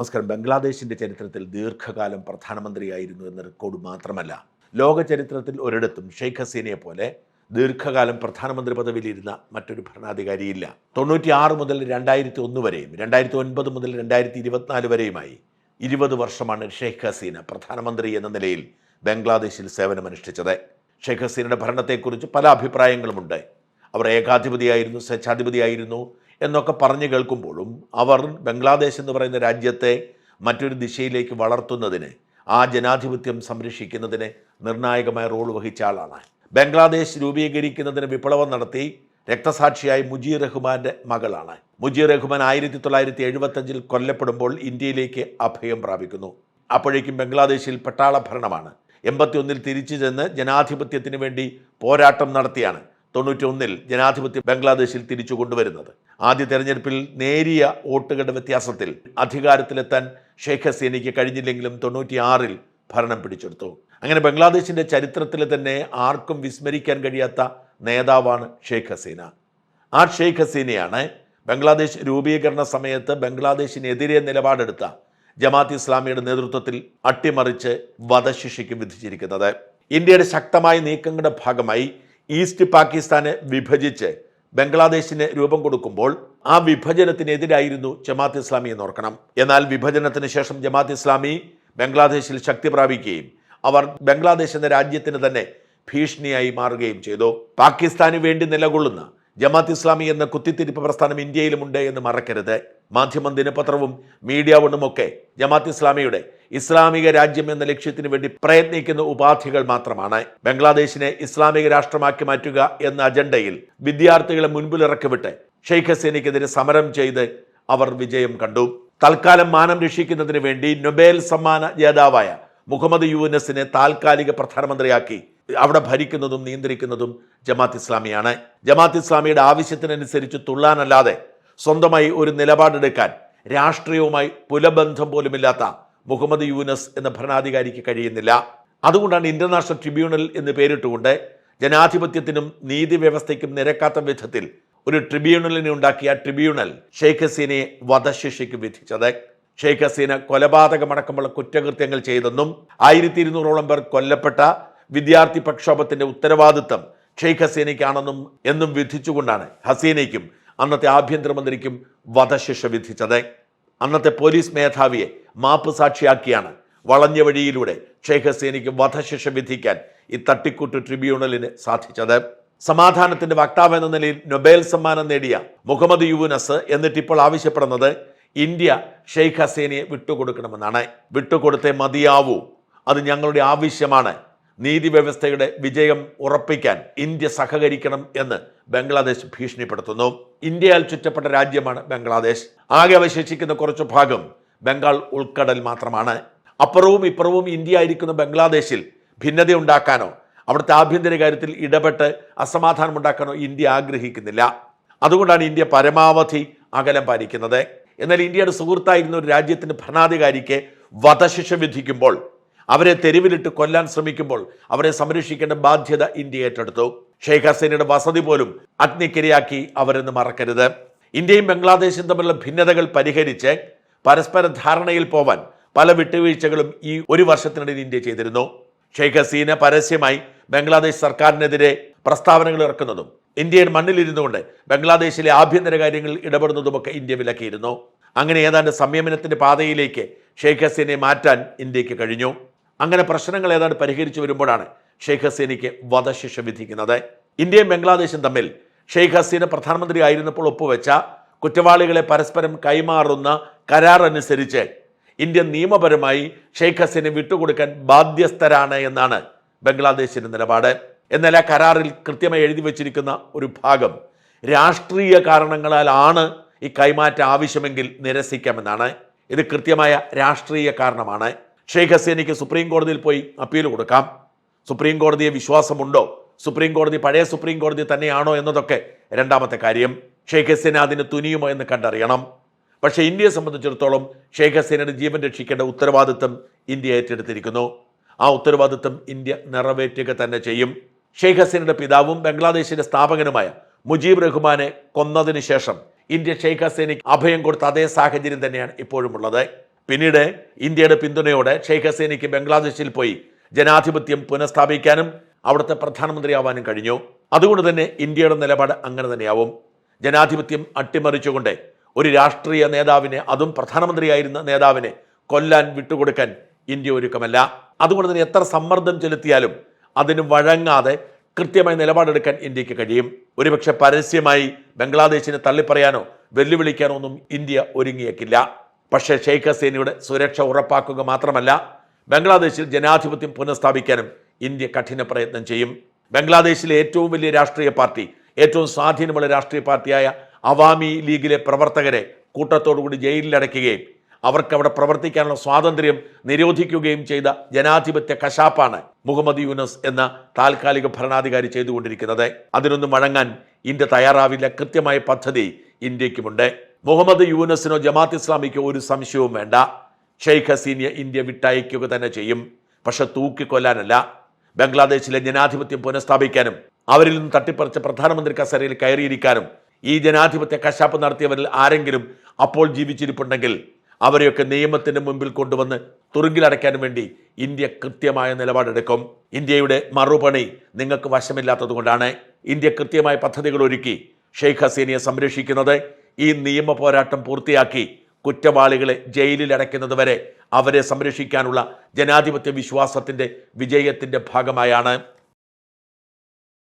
നമസ്കാരം. ബംഗ്ലാദേശിന്റെ ചരിത്രത്തിൽ ദീർഘകാലം പ്രധാനമന്ത്രിയായിരുന്നു എന്ന റെക്കോർഡ് മാത്രമല്ല ലോക ചരിത്രത്തിൽ ഒരിടത്തും ഷെയ്ഖ് ഹസീനയെ പോലെ ദീർഘകാലം പ്രധാനമന്ത്രി പദവിയിലിരുന്ന മറ്റൊരു ഭരണാധികാരിയില്ല. തൊണ്ണൂറ്റി ആറ് മുതൽ രണ്ടായിരത്തി ഒന്ന് വരെയും രണ്ടായിരത്തി ഒൻപത് മുതൽ രണ്ടായിരത്തി ഇരുപത്തിനാല് വരെയുമായി ഇരുപത് വർഷമാണ് ഷെയ്ഖ് ഹസീന പ്രധാനമന്ത്രി എന്ന നിലയിൽ ബംഗ്ലാദേശിൽ സേവനമനുഷ്ഠിച്ചത്. ഷെയ്ഖ് ഹസീനയുടെ ഭരണത്തെക്കുറിച്ച് പല അഭിപ്രായങ്ങളുമുണ്ട്. അവർ ഏകാധിപതിയായിരുന്നു സ്വേച്ഛാധിപതിയായിരുന്നു എന്നൊക്കെ പറഞ്ഞു കേൾക്കുമ്പോഴും അവർ ബംഗ്ലാദേശ് എന്ന് പറയുന്ന രാജ്യത്തെ മറ്റൊരു ദിശയിലേക്ക് വളർത്തുന്നതിന് ആ ജനാധിപത്യം സംരക്ഷിക്കുന്നതിന് നിർണായകമായ റോൾ വഹിച്ച ആളാണ്. ബംഗ്ലാദേശ് രൂപീകരിക്കുന്നതിന് വിപ്ലവം നടത്തി രക്തസാക്ഷിയായി മുജീർ റഹ്മാന്റെ മകളാണ്. മുജീർ റഹ്മാൻ ആയിരത്തി തൊള്ളായിരത്തി എഴുപത്തഞ്ചിൽ കൊല്ലപ്പെടുമ്പോൾ ഇന്ത്യയിലേക്ക് അഭയം പ്രാപിക്കുന്നു. അപ്പോഴേക്കും ബംഗ്ലാദേശിൽ പട്ടാള ഭരണമാണ്. എൺപത്തി ഒന്നിൽ തിരിച്ചു ചെന്ന് ജനാധിപത്യത്തിന് വേണ്ടി പോരാട്ടം നടത്തിയാണ്. തൊണ്ണൂറ്റി ഒന്നിൽ ജനാധിപത്യം ബംഗ്ലാദേശിൽ തിരിച്ചു കൊണ്ടുവരുന്നത്. ആദ്യ തെരഞ്ഞെടുപ്പിൽ നേരിയ വോട്ടുകളുടെ വ്യത്യാസത്തിൽ അധികാരത്തിലെത്താൻ ഷെയ്ഖ് ഹസീനയ്ക്ക് കഴിഞ്ഞില്ലെങ്കിലും തൊണ്ണൂറ്റിയാറിൽ ഭരണം പിടിച്ചെടുത്തു. അങ്ങനെ ബംഗ്ലാദേശിന്റെ ചരിത്രത്തിൽ തന്നെ ആർക്കും വിസ്മരിക്കാൻ കഴിയാത്ത നേതാവാണ് ഷെയ്ഖ് ഹസീന. ആ ഷെയ്ഖ് ഹസീനയാണ് ബംഗ്ലാദേശ് രൂപീകരണ സമയത്ത് ബംഗ്ലാദേശിനെതിരെ നിലപാടെടുത്ത ജമാഅത്ത് ഇസ്ലാമിയുടെ നേതൃത്വത്തിൽ അട്ടിമറിച്ച് വധശിക്ഷയ്ക്ക് വിധിച്ചിരിക്കുന്നത്. ഇന്ത്യയുടെ ശക്തമായ നീക്കങ്ങളുടെ ഭാഗമായി ഈസ്റ്റ് പാകിസ്ഥാനെ വിഭജിച്ച് ബംഗ്ലാദേശിന് രൂപം കൊടുക്കുമ്പോൾ ആ വിഭജനത്തിനെതിരായിരുന്നു ജമാഅത്ത് ഇസ്ലാമി എന്ന് ഓർക്കണം എന്നാൽ വിഭജനത്തിന് ശേഷം ജമാഅത്ത് ഇസ്ലാമി ബംഗ്ലാദേശിൽ ശക്തി പ്രാപിക്കുകയും അവർ ബംഗ്ലാദേശ് എന്ന രാജ്യത്തിന് തന്നെ ഭീഷണിയായി മാറുകയും ചെയ്തു. പാകിസ്ഥാന് വേണ്ടി നിലകൊള്ളുന്ന ജമാഅത്ത് ഇസ്ലാമി എന്ന കുത്തിത്തിരിപ്പ് പ്രസ്ഥാനം ഇന്ത്യയിലുമുണ്ട് എന്ന് മറക്കരുത്. മാധ്യമം ദിനപത്രവും മീഡിയ വണ്ണുമൊക്കെ ജമാഅത്ത് ഇസ്ലാമിയുടെ ഇസ്ലാമിക രാജ്യം എന്ന ലക്ഷ്യത്തിന് വേണ്ടി പ്രയത്നിക്കുന്ന ഉപാധികൾ മാത്രമാണ്. ബംഗ്ലാദേശിനെ ഇസ്ലാമിക രാഷ്ട്രമാക്കി മാറ്റുക എന്ന അജണ്ടയിൽ വിദ്യാർത്ഥികളെ മുൻപിലിറക്കിവിട്ട് ഷെയ്ഖ് ഹസീനയ്ക്കെതിരെ സമരം ചെയ്ത് അവർ വിജയം കണ്ടു. തൽക്കാലം മാനം രക്ഷിക്കുന്നതിന് വേണ്ടി നൊബേൽ സമ്മാന ജേതാവായ മുഹമ്മദ് യൂനസിനെ താൽക്കാലിക പ്രധാനമന്ത്രിയാക്കി അവിടെ ഭരിക്കുന്നതും നിയന്ത്രിക്കുന്നതും ജമാത്ത് ഇസ്ലാമിയാണ്. ജമാത്ത് ഇസ്ലാമിയുടെ ആവശ്യത്തിനനുസരിച്ച് തുള്ളാനല്ലാതെ സ്വന്തമായി ഒരു നിലപാടെടുക്കാൻ രാഷ്ട്രീയവുമായി പുലബന്ധം പോലുമില്ലാത്ത മുഹമ്മദ് യൂനസ് എന്ന ഭരണാധികാരിക്ക് കഴിയുന്നില്ല. അതുകൊണ്ടാണ് ഇന്റർനാഷണൽ ട്രിബ്യൂണൽ എന്ന് പേരിട്ടുകൊണ്ട് ജനാധിപത്യത്തിനും നീതി വ്യവസ്ഥയ്ക്കും നിരക്കാത്ത വിധത്തിൽ ഒരു ട്രിബ്യൂണലിനെ ഉണ്ടാക്കിയ ട്രിബ്യൂണൽ ഷെയ്ഖ് ഹസീനയെ വധശിക്ഷയ്ക്ക് വിധിച്ചത്. ഷെയ്ഖ് ഹസീന കൊലപാതകമടക്കമുള്ള കുറ്റകൃത്യങ്ങൾ ചെയ്തെന്നും ആയിരത്തി ഇരുന്നൂറോളം പേർ കൊല്ലപ്പെട്ട വിദ്യാർത്ഥി പ്രക്ഷോഭത്തിന്റെ ഉത്തരവാദിത്തം ഷെയ്ഖ് ഹസീനയ്ക്കാണെന്നും എന്നും വിധിച്ചുകൊണ്ടാണ് ഹസീനയ്ക്കും അന്നത്തെ ആഭ്യന്തരമന്ത്രിക്കും വധശിക്ഷ വിധിച്ചത്. അന്നത്തെ പോലീസ് മേധാവിയെ മാപ്പ് സാക്ഷിയാക്കിയാണ് വളഞ്ഞ വഴിയിലൂടെ ഷെയ്ഖ് ഹസീനയ്ക്ക് വധശിക്ഷ വിധിക്കാൻ ഈ തട്ടിക്കൂട്ട് ട്രിബ്യൂണലിന് സാധിച്ചത്. സമാധാനത്തിന്റെ വക്താവ് എന്ന നിലയിൽ നൊബേൽ സമ്മാനം നേടിയ മുഹമ്മദ് യൂനസ് എന്നിട്ട് ഇപ്പോൾ ആവശ്യപ്പെടുന്നത് ഇന്ത്യ ഷെയ്ഖ് ഹസീനയെ വിട്ടുകൊടുക്കണമെന്നാണ്. വിട്ടുകൊടുത്തേ മതിയാവൂ. അത് ഞങ്ങളുടെ ആവശ്യമാണ്. നീതി വ്യവസ്ഥയുടെ വിജയം ഉറപ്പിക്കാൻ ഇന്ത്യ സഹകരിക്കണം എന്ന് ബംഗ്ലാദേശ് ഭീഷണിപ്പെടുത്തുന്നു. ഇന്ത്യയാൽ ചുറ്റപ്പെട്ട രാജ്യമാണ് ബംഗ്ലാദേശ്. ആകെ അവശേഷിക്കുന്ന കുറച്ചു ഭാഗം ബംഗാൾ ഉൾക്കടൽ മാത്രമാണ്. അപ്പുറവും ഇപ്പുറവും ഇന്ത്യ ആയിരിക്കുന്ന ബംഗ്ലാദേശിൽ ഭിന്നത ഉണ്ടാക്കാനോ അവിടുത്തെ ആഭ്യന്തര കാര്യത്തിൽ ഇടപെട്ട് അസമാധാനം ഉണ്ടാക്കാനോ ഇന്ത്യ ആഗ്രഹിക്കുന്നില്ല. അതുകൊണ്ടാണ് ഇന്ത്യ പരമാവധി അകലം പാലിക്കുന്നത്. എന്നാൽ ഇന്ത്യയുടെ സുഹൃത്തായിരുന്ന ഒരു രാജ്യത്തിന്റെ ഭരണാധികാരിക്ക് വധശിക്ഷ വിധിക്കുമ്പോൾ അവരെ തെരുവിലിട്ട് കൊല്ലാൻ ശ്രമിക്കുമ്പോൾ അവരെ സംരക്ഷിക്കേണ്ട ബാധ്യത ഇന്ത്യ ഏറ്റെടുത്തു. ഷെയ്ഖ് ഹസീനയുടെ വസതി പോലും അഗ്നിക്കിരയാക്കി അവരെന്ന് മറക്കരുത്. ഇന്ത്യയും ബംഗ്ലാദേശും തമ്മിലുള്ള ഭിന്നതകൾ പരിഹരിച്ച് പരസ്പര ധാരണയിൽ പോവാൻ പല വിട്ടുവീഴ്ചകളും ഈ ഒരു വർഷത്തിനിടയിൽ ഇന്ത്യ ചെയ്തിരുന്നു. ഷെയ്ഖ് ഹസീന പരസ്യമായി ബംഗ്ലാദേശ് സർക്കാരിനെതിരെ പ്രസ്താവനകൾ ഇറക്കുന്നതും ഇന്ത്യയുടെ മണ്ണിലിരുന്നുകൊണ്ട് ബംഗ്ലാദേശിലെ ആഭ്യന്തര കാര്യങ്ങളിൽ ഇടപെടുന്നതുമൊക്കെ ഇന്ത്യ വിലക്കിയിരുന്നു. അങ്ങനെ ഏതാണ്ട് സംയമനത്തിന്റെ പാതയിലേക്ക് ഷെയ്ഖ് ഹസീനെ മാറ്റാൻ ഇന്ത്യയ്ക്ക് കഴിഞ്ഞു. അങ്ങനെ പ്രശ്നങ്ങൾ ഏതാണ്ട് പരിഹരിച്ചു വരുമ്പോഴാണ് ഷെയ്ഖ് ഹസീനയ്ക്ക് വധശിക്ഷ വിധിക്കുന്നത്. ഇന്ത്യയും ബംഗ്ലാദേശും തമ്മിൽ ഷെയ്ഖ് ഹസീന പ്രധാനമന്ത്രി ആയിരുന്നപ്പോൾ ഒപ്പുവെച്ച കുറ്റവാളികളെ പരസ്പരം കൈമാറുന്ന കരാർ അനുസരിച്ച് ഇന്ത്യ നിയമപരമായി ഷെയ്ഖ് ഹസീനെ വിട്ടുകൊടുക്കാൻ ബാധ്യസ്ഥരാണ് എന്നാണ് ബംഗ്ലാദേശിന്റെ നിലപാട്. എന്നാൽ ആ കരാറിൽ കൃത്യമായി എഴുതി വച്ചിരിക്കുന്ന ഒരു ഭാഗം രാഷ്ട്രീയ കാരണങ്ങളാലാണ് ഈ കൈമാറ്റം ആവശ്യമെങ്കിൽ നിരസിക്കാമെന്നാണ്. ഇത് കൃത്യമായ രാഷ്ട്രീയ കാരണമാണ്. ഷെയ്ഖ് ഹസീനയ്ക്ക് സുപ്രീം കോടതിയിൽ പോയി അപ്പീൽ കൊടുക്കാം. സുപ്രീം കോടതിയെ വിശ്വാസമുണ്ടോ? സുപ്രീം കോടതി പഴയ സുപ്രീം കോടതി തന്നെയാണോ എന്നതൊക്കെ രണ്ടാമത്തെ കാര്യം. ഷെയ്ഖ് ഹസീന അതിന് തുനിയുമോ എന്ന് കണ്ടറിയണം. പക്ഷേ ഇന്ത്യയെ സംബന്ധിച്ചിടത്തോളം ഷെയ്ഖ് ഹസീനയുടെ ജീവൻ രക്ഷിക്കേണ്ട ഉത്തരവാദിത്തം ഇന്ത്യ ഏറ്റെടുത്തിരിക്കുന്നു. ആ ഉത്തരവാദിത്തം ഇന്ത്യ നിറവേറ്റുക തന്നെ ചെയ്യും. ഷെയ്ഖ് ഹസീനയുടെ പിതാവും ബംഗ്ലാദേശിന്റെ സ്ഥാപകനുമായ മുജീബ് റഹ്മാനെ കൊന്നതിന് ശേഷം ഇന്ത്യ ഷെയ്ഖ് ഹസീനയ്ക്ക് അഭയം കൊടുത്ത അതേ സാഹചര്യം തന്നെയാണ് ഇപ്പോഴും ഉള്ളത് പിന്നീട് ഇന്ത്യയുടെ പിന്തുണയോടെ ഷെയ്ഖ് ഹസീനയ്ക്ക് ബംഗ്ലാദേശിൽ പോയി ജനാധിപത്യം പുനഃസ്ഥാപിക്കാനും അവിടുത്തെ പ്രധാനമന്ത്രിയാവാനും കഴിഞ്ഞു. അതുകൊണ്ട് തന്നെ ഇന്ത്യയുടെ നിലപാട് അങ്ങനെ തന്നെയാവും. ജനാധിപത്യം അട്ടിമറിച്ചുകൊണ്ട് ഒരു രാഷ്ട്രീയ നേതാവിനെ അതും പ്രധാനമന്ത്രിയായിരുന്ന നേതാവിനെ കൊല്ലാൻ വിട്ടുകൊടുക്കാൻ ഇന്ത്യ ഒരുക്കമല്ല. അതുകൊണ്ട് തന്നെ എത്ര സമ്മർദ്ദം ചെലുത്തിയാലും അതിന് വഴങ്ങാതെ കൃത്യമായി നിലപാടെടുക്കാൻ ഇന്ത്യയ്ക്ക് കഴിയും. ഒരുപക്ഷെ പരസ്യമായി ബംഗ്ലാദേശിനെ തള്ളിപ്പറയാനോ വെല്ലുവിളിക്കാനോ ഒന്നും ഇന്ത്യ ഒരുങ്ങിയേക്കില്ല. പക്ഷേ ഷെയ്ഖ് ഹസീനയുടെ സുരക്ഷ ഉറപ്പാക്കുക മാത്രമല്ല ബംഗ്ലാദേശിൽ ജനാധിപത്യം പുനഃസ്ഥാപിക്കാനും ഇന്ത്യ കഠിന പ്രയത്നം ചെയ്യും. ബംഗ്ലാദേശിലെ ഏറ്റവും വലിയ രാഷ്ട്രീയ പാർട്ടി ഏറ്റവും സ്വാധീനമുള്ള രാഷ്ട്രീയ പാർട്ടിയായ അവാമി ലീഗിലെ പ്രവർത്തകരെ കൂട്ടത്തോടുകൂടി ജയിലിലടയ്ക്കുകയും അവർക്ക് അവിടെ പ്രവർത്തിക്കാനുള്ള സ്വാതന്ത്ര്യം നിരോധിക്കുകയും ചെയ്ത ജനാധിപത്യ കശാപ്പാണ് മുഹമ്മദ് യൂനസ് എന്ന താൽക്കാലിക ഭരണാധികാരി ചെയ്തുകൊണ്ടിരിക്കുന്നത്. അതിനൊന്നും വഴങ്ങാൻ ഇന്ത്യ തയ്യാറാവില്ല. കൃത്യമായ പദ്ധതി ഇന്ത്യക്കുമുണ്ട്. മുഹമ്മദ് യൂനസിനോ ജമാത്ത് ഇസ്ലാമിക്കോ ഒരു സംശയവും വേണ്ട. ഷെയ്ഖ് ഹസീനിയ ഇന്ത്യ വിട്ടയക്കുക തന്നെ ചെയ്യും. പക്ഷെ തൂക്കിക്കൊല്ലാനല്ല. ബംഗ്ലാദേശിലെ ജനാധിപത്യം പുനഃസ്ഥാപിക്കാനും അവരിൽ നിന്ന് തട്ടിപ്പറിച്ച പ്രധാനമന്ത്രി കസേരയിൽ കയറിയിരിക്കാനും ഈ ജനാധിപത്യ കശാപ്പ് നടത്തിയവരിൽ ആരെങ്കിലും അപ്പോൾ ജീവിച്ചിരിപ്പുണ്ടെങ്കിൽ അവരെയൊക്കെ നിയമത്തിന്റെ മുമ്പിൽ കൊണ്ടുവന്ന് തുറുങ്കിലടയ്ക്കാൻ വേണ്ടി ഇന്ത്യ കൃത്യമായ നിലപാടെടുക്കും. ഇന്ത്യയുടെ മറുപണി നിങ്ങൾക്ക് വശമില്ലാത്തതുകൊണ്ടാണ് ഇന്ത്യ കൃത്യമായ പദ്ധതികൾ ഒരുക്കി ഷെയ്ഖ് ഹസീനയെ സംരക്ഷിക്കുന്നത്. ഈ നിയമ പോരാട്ടം പൂർത്തിയാക്കി കുറ്റവാളികളെ ജയിലിൽ അടയ്ക്കുന്നത് വരെ അവരെ സംരക്ഷിക്കാനുള്ള ജനാധിപത്യ വിശ്വാസത്തിന്റെ വിജയത്തിന്റെ ഭാഗമായാണ്.